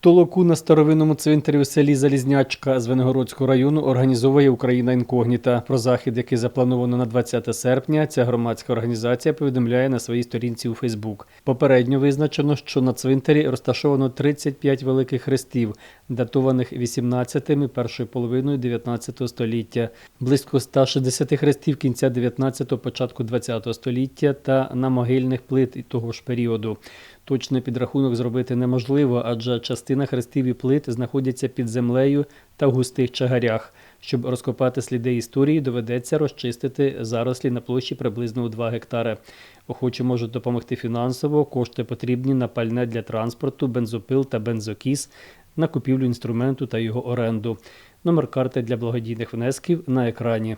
Толоку на старовинному цвинтарі у селі Залізнячка Звенигородського району організовує Україна інкогніта. Про захід, який заплановано на 20 серпня, ця громадська організація повідомляє на своїй сторінці у Фейсбук. Попередньо визначено, що на цвинтарі розташовано 35 великих хрестів, датованих 18-ми першою половиною 19 століття, близько 160 хрестів кінця 19-го, початку 20 століття та на могильних плит того ж періоду. Точний підрахунок зробити неможливо, адже частина хрестів і плит знаходяться під землею та в густих чагарях. Щоб розкопати сліди історії, доведеться розчистити зарослі на площі приблизно у 2 гектари. Охочі можуть допомогти фінансово. Кошти потрібні на пальне для транспорту, бензопил та бензокіс, на купівлю інструменту та його оренду. Номер карти для благодійних внесків на екрані.